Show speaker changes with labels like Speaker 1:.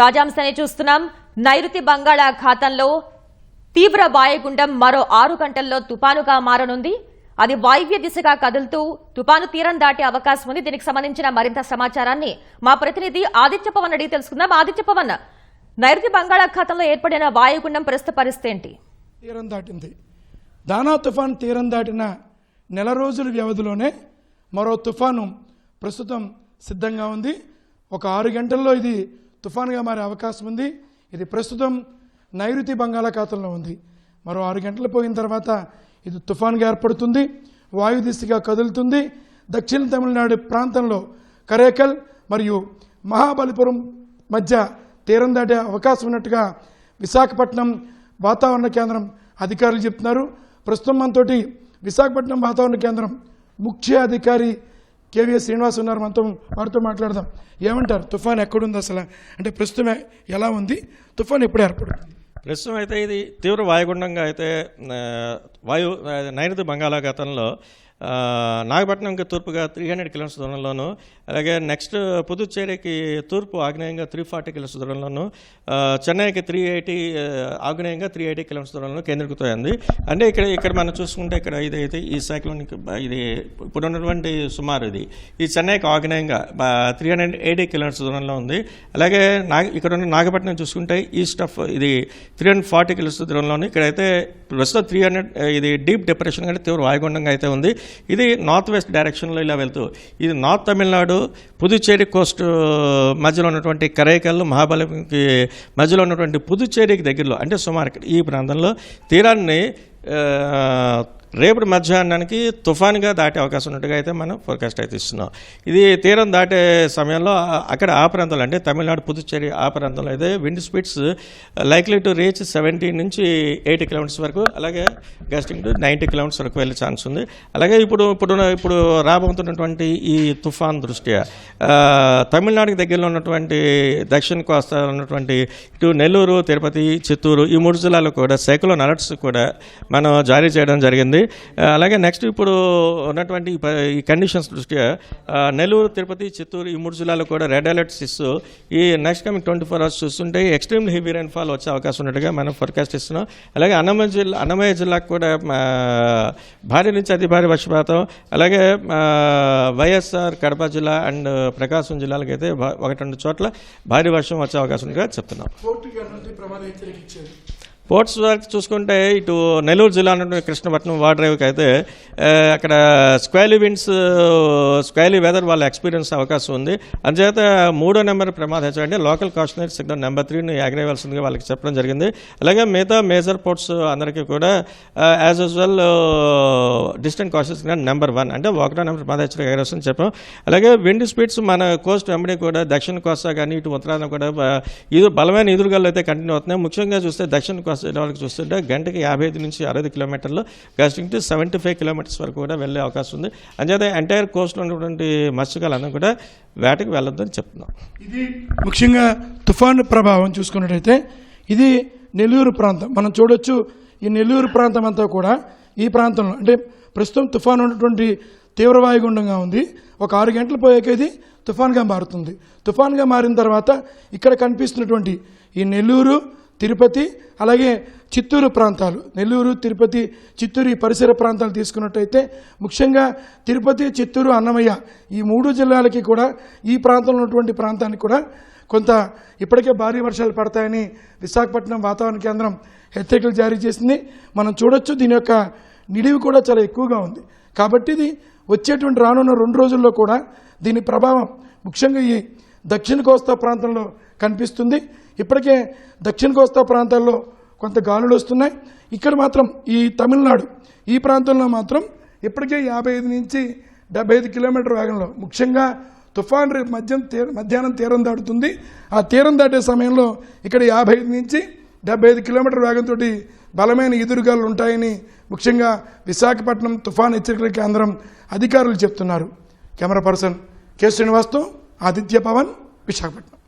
Speaker 1: తాజాంశాన్ని చూస్తున్నాం. నైరుతి బంగాళాఖాతంలో తీవ్ర వాయుగుండం మరో ఆరు గంటల్లో తుపానుగా మారనుంది. అది వాయువ్య దిశగా కదులుతూ తుపాను తీరం దాటే అవకాశం ఉంది. దీనికి సంబంధించిన మరింత సమాచారాన్ని మా ప్రతినిధి ఆదిత్య పవన్ అడిగి తెలుసుకుందాం. ఆదిత్య పవన్ నైరుతి బంగాళాఖాతంలో ఏర్పడిన వాయుగుండం ప్రస్తుత పరిస్థితి ఏంటి?
Speaker 2: తీరం దాటింది. దానా తుఫాన్ తీరం దాటిన నెల రోజుల వ్యవధిలోనే మరో తుఫాను ప్రస్తుతం సిద్ధంగా ఉంది. ఒక ఆరు గంటల్లో ఇది తుఫాన్గా మారే అవకాశం ఉంది. ఇది ప్రస్తుతం నైరుతి బంగాళాఖాతంలో ఉంది. మరో ఆరు గంటలు పోయిన తర్వాత ఇది తుఫాన్గా ఏర్పడుతుంది. వాయు దిశగా కదులుతుంది. దక్షిణ తమిళనాడు ప్రాంతంలో కరేకల్ మరియు మహాబలిపురం మధ్య తీరం దాటే అవకాశం ఉన్నట్టుగా విశాఖపట్నం వాతావరణ కేంద్రం అధికారులు చెప్తున్నారు. ప్రస్తుతం మనతోటి విశాఖపట్నం వాతావరణ కేంద్రం ముఖ్య అధికారి కేవీఎస్ శ్రీనివాస్ ఉన్నారు మనతో వారితో మాట్లాడదాం. ఏమంటారు? తుఫాన్ ఎక్కడుంది అసలు? అంటే ప్రస్తుతం ఎలా ఉంది? తుఫాన్ ఎప్పుడు ఏర్పడుతుంది?
Speaker 3: ప్రస్తుతం అయితే ఇది తీవ్ర వాయుగుండంగా అయితే వాయు నైరుతి బంగాళాఖాతంలో నాగపట్నంకి తూర్పుగా త్రీ హండ్రెడ్ కిలోమీటర్స్ దూరంలోను అలాగే నెక్స్ట్ పుదుచ్చేరికి తూర్పు ఆగ్నేయంగా త్రీ ఫార్టీ కిలోమీటర్స్ దూరంలోను చెన్నైకి త్రీ ఎయిటీ ఆగ్నేయంగా త్రీ ఎయిటీ కిలోమీటర్స్ దూరంలో కేంద్రీకృతమైంది అంటే ఇక్కడ ఇక్కడ మనం చూసుకుంటే ఇక్కడ ఇది అయితే ఈ సైక్లోనిక్ ఇది ఇప్పుడు ఉన్నటువంటి సుమారు ఇది. ఈ చెన్నైకి ఆగ్నేయంగా త్రీ హండ్రెడ్ ఎయిటీ కిలోమీటర్స్ దూరంలో ఉంది. అలాగే నాగ ఇక్కడ ఉన్న నాగపట్నం చూసుకుంటే ఈస్ట్ ఆఫ్ ఇది త్రీ హండ్రెడ్ ఫార్టీ కిలోమీటర్స్ దూరంలో ఉంది ఇక్కడైతే ప్రస్తుతం త్రీ హండ్రెడ్ ఇది డీప్ డిప్రెషన్ కంటే తీవ్ర వాయుగుండంగా అయితే ఉంది. ఇది నార్త్ వెస్ట్ డైరెక్షన్లో ఇలా వెళ్తూ ఇది నార్త్ తమిళనాడు పుదుచ్చేరి కోస్ట్ మధ్యలో ఉన్నటువంటి కరైకల్ మహాబలికి మధ్యలో ఉన్నటువంటి పుదుచ్చేరికి దగ్గరలో అంటే సుమారు ఈ ప్రాంతంలో తీరాన్ని రేపటి మధ్యాహ్నానికి తుఫాన్గా దాటే అవకాశం ఉన్నట్టుగా అయితే మనం ఫోర్కాస్ట్ అయితే ఇస్తున్నాం. ఇది తీరం దాటే సమయంలో అక్కడ ఆ ప్రాంతంలో అంటే తమిళనాడు పుదుచ్చేరి ఆ ప్రాంతంలో అయితే wind speeds likely to reach seventy నుంచి ఎయిటీ కిలోమీటర్స్ వరకు అలాగే గస్టింగ్ టు నైంటీ కిలోమీటర్స్ వరకు వెళ్ళే ఛాన్స్ ఉంది. అలాగే ఇప్పుడు ఇప్పుడు ఇప్పుడు రాబోతున్నటువంటి ఈ తుఫాన్ దృష్ట్యా తమిళనాడుకి దగ్గరలో ఉన్నటువంటి దక్షిణ కోస్తా ఉన్నటువంటి ఇటు నెల్లూరు తిరుపతి చిత్తూరు ఈ మూడు జిల్లాలో కూడా సైక్లోన్ అలర్ట్స్ కూడా మనం జారీ చేయడం జరిగింది. ఆ, అలాగే నెక్స్ట్ ఇప్పుడు ఉన్నటువంటి ఈ కండిషన్స్ దృష్ట్యా నెల్లూరు తిరుపతి చిత్తూరు ఈ మూడు జిల్లాలో కూడా రెడ్ అలర్ట్స్ ఇస్తూ ఈ next coming twenty four hours చూస్తుంటే ఎక్స్ట్రీమ్ హెవీ రైన్ఫాల్ వచ్చే అవకాశం ఉన్నట్టుగా మనం ఫోర్కాస్ట్ ఇస్తున్నాం అలాగే అన్నమయ్య జిల్లా అన్నమయ్య జిల్లాకు కూడా భారీ నుంచి అతి భారీ వర్షపాతం అలాగే వైఎస్ఆర్ కడప జిల్లా అండ్ ప్రకాశం జిల్లాలకు అయితే ఒకటి రెండు చోట్ల భారీ వర్షం వచ్చే అవకాశం ఉన్నట్టుగా చెప్తున్నాం. పోర్ట్స్ వరకు చూసుకుంటే ఇటు నెల్లూరు జిల్లా ఉన్నటువంటి కృష్ణపట్నం వాటర్ డ్రైవ్కి అయితే అక్కడ స్క్వైలీ విండ్స్ స్క్వైలీ వెదర్ వాళ్ళ ఎక్స్పీరియన్స్ అవకాశం ఉంది. అందుచేత మూడో నెంబర్ ప్రమాద హెచ్చరిక అంటే లోకల్ కాషనరీ సిగ్నల్ నెంబర్ త్రీని ఎగరేయవలసిందిగా వాళ్ళకి చెప్పడం జరిగింది. అలాగే మిగతా మేజర్ పోర్ట్స్ అందరికీ కూడా as usual distant caution signal number one అంటే ఒకటో నెంబర్ ప్రమాద హెచ్చరిక ఎగరేస్తుందని చెప్పాం. అలాగే విండ్ స్పీడ్స్ మన కోస్ట్ వెంబడి కూడా దక్షిణ కోస్తా కానీ ఇటు ఉత్తరాన కూడా ఇది బలమైన ఎదురుగాలు అయితే కంటిన్యూ అవుతున్నాయి. ముఖ్యంగా చూస్తే దక్షిణ కోస్తా వాళ్ళకి చూస్తుంటే గంటకి యాభై ఐదు నుంచి అరవై కిలోమీటర్లు gusting to seventy five kilometres వరకు కూడా వెళ్ళే అవకాశం ఉంది. అంచేత ఎంటైర్ కోస్ట్లో ఉన్నటువంటి మత్స్యకాలందరూ కూడా వేటకి వెళ్ళొద్దని చెప్తున్నాం.
Speaker 2: ఇది ముఖ్యంగా తుఫాను ప్రభావం చూసుకున్నట్టయితే ఇది నెల్లూరు ప్రాంతం. మనం చూడొచ్చు ఈ నెల్లూరు ప్రాంతం అంతా కూడా ఈ ప్రాంతంలో అంటే ప్రస్తుతం తుఫాను ఉన్నటువంటి తీవ్రవాయుగుండంగా ఉంది. ఒక ఆరు గంటలు పోయాక ఇది తుఫాన్గా మారుతుంది. తుఫాన్గా మారిన తర్వాత ఇక్కడ కనిపిస్తున్నటువంటి ఈ నెల్లూరు తిరుపతి అలాగే చిత్తూరు ప్రాంతాలు. నెల్లూరు తిరుపతి చిత్తూరు ఈ పరిసర ప్రాంతాలు తీసుకున్నట్టయితే ముఖ్యంగా తిరుపతి చిత్తూరు అన్నమయ్య ఈ మూడు జిల్లాలకి కూడా ఈ ప్రాంతంలో ఉన్నటువంటి ప్రాంతానికి కూడా కొంత ఇప్పటికే భారీ వర్షాలు పడతాయని విశాఖపట్నం వాతావరణ కేంద్రం హెచ్చరికలు జారీ చేసింది. మనం చూడొచ్చు దీని యొక్క నిడివి కూడా చాలా ఎక్కువగా ఉంది. కాబట్టి ఇది వచ్చేటువంటి రానున్న రెండు రోజుల్లో కూడా దీని ప్రభావం ముఖ్యంగా ఈ దక్షిణ కోస్తా ప్రాంతంలో కనిపిస్తుంది. ఇప్పటికే దక్షిణ కోస్తా ప్రాంతాల్లో కొంత గాలులు వస్తున్నాయి. ఇక్కడ మాత్రం ఈ తమిళనాడు ఈ ప్రాంతంలో మాత్రం ఇప్పటికే యాభై ఐదు నుంచి డెబ్బై ఐదు కిలోమీటర్ వేగంలో ముఖ్యంగా తుఫాన్ రేపు మధ్యం తీర మధ్యాహ్నం తీరం దాటుతుంది. ఆ తీరం దాటే సమయంలో ఇక్కడ యాభై ఐదు నుంచి డెబ్బై ఐదు కిలోమీటర్ వేగంతో బలమైన ఎదురుగాలు ఉంటాయని ముఖ్యంగా విశాఖపట్నం తుఫాన్ హెచ్చరికల కేంద్రం అధికారులు చెప్తున్నారు. కెమెరా పర్సన్ కె శ్రీనివాస్తో ఆదిత్య పవన్ విశాఖపట్నం.